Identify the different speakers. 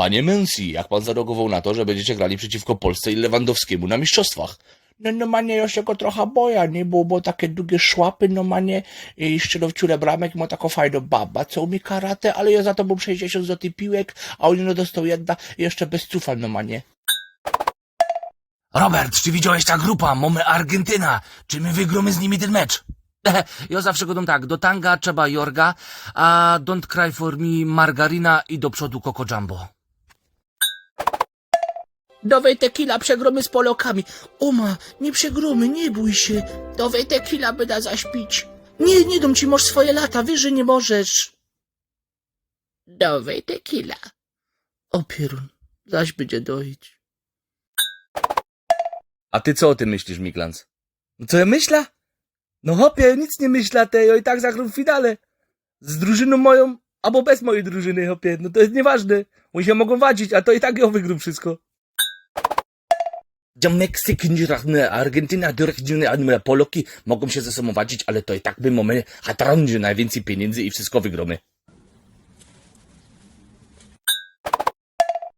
Speaker 1: Panie Menzi, jak pan zareagował na to, że będziecie grali przeciwko Polsce i Lewandowskiemu na mistrzostwach? No, no manie, ja się go trochę boję, nie? Bo, bo takie długie szłapy, no manie, i jeszcze w ciule bramek ma taką fajną baba, co umie karate, ale ja za to mam 60 zł piłek, a on no dostał jedna i jeszcze bez cufal, no manie.
Speaker 2: Robert, czy widziałeś ta grupa? Mamy Argentyna. Czy my wygromy z nimi ten mecz? Ja zawsze godą tak, do tanga trzeba Jorga, a don't cry for me margarina i do przodu Coco Jumbo.
Speaker 3: Dawaj tequila, przegromy z Polokami. Oma, nie przegromy, nie bój się. Dawaj tequila, by da zaśpić. Nie, nie dam ci, masz swoje lata, wiesz, że nie możesz. Dawaj tequila. O pierun, zaś będzie doić.
Speaker 4: A ty co o tym myślisz, Miklans? No co ja myślę? No hopie, nic nie myślę, te ja i tak zagram w finale. Z drużyną moją, albo bez mojej drużyny, hopie. No to jest nieważne. Oni się mogą wadzić, a to i tak ja wygram wszystko. Ja Meksyk, nie Argentyna, Argentyna, Poloki mogą się ze sobą wadzić, ale to i tak my mamy hatrandzie najwięcej pieniędzy i wszystko wygromy.